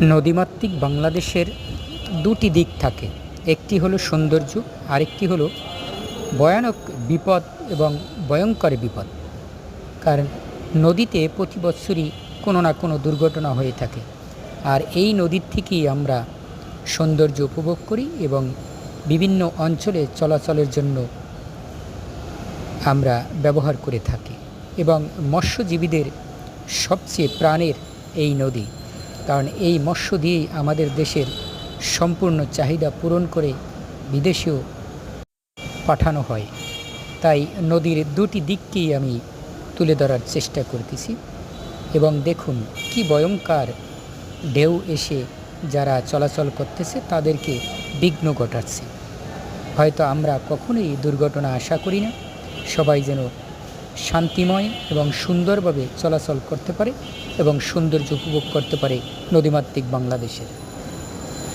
নদীমাতৃক বাংলাদেশের দুটি দিক থাকে। একটি হলো সৌন্দর্য, আরেকটি হলো ভয়ানক বিপদ এবং ভয়ঙ্কর বিপদ। কারণ নদীতে প্রতি বছরই কোনো না কোনো দুর্ঘটনা হয়ে থাকে। আর এই নদীর থেকেই আমরা সৌন্দর্য উপভোগ করি এবং বিভিন্ন অঞ্চলে চলাচলের জন্য আমরা ব্যবহার করে থাকি এবং মৎস্যজীবীদের সবচেয়ে প্রাণের এই নদী। কারণ এই মৎস্য দিয়েই আমাদের দেশের সম্পূর্ণ চাহিদা পূরণ করে বিদেশেও পাঠানো হয়। তাই নদীর দুটি দিককেই আমি তুলে ধরার চেষ্টা করতেছি এবং দেখুন কি ভয়ঙ্কর ঢেউ এসে যারা চলাচল করতেছে তাদেরকে বিঘ্ন ঘটাচ্ছে। হয়তো আমরা কখনোই দুর্ঘটনা আশা করি না, সবাই যেন শান্তিময় এবং সুন্দরভাবে চলাচল করতে পারে এবং সৌন্দর্য উপভোগ করতে পারে নদীমাতৃক বাংলাদেশের।